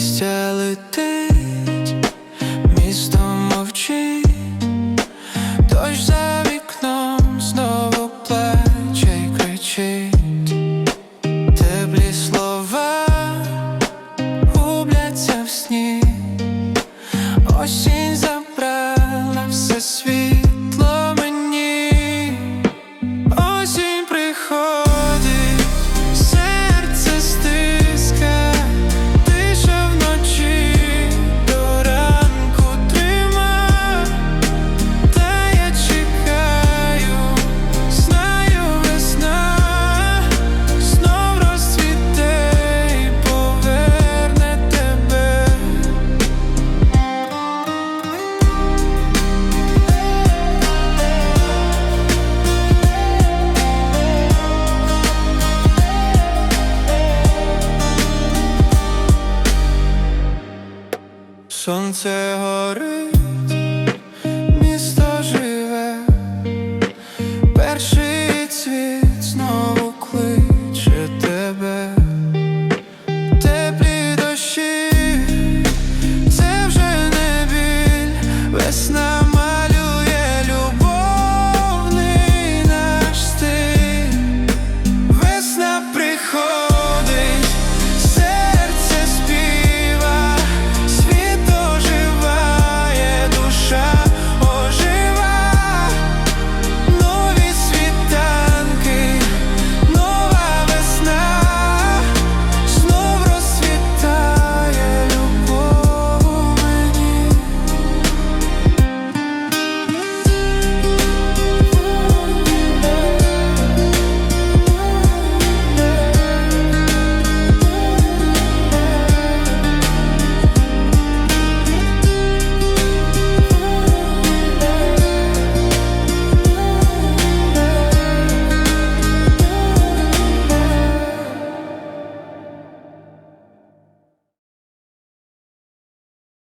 листя летить, місто мовчить, дощ за вікном знову плаче й кричить, теплі слова губляться в сні, осінь за. Сонце горить.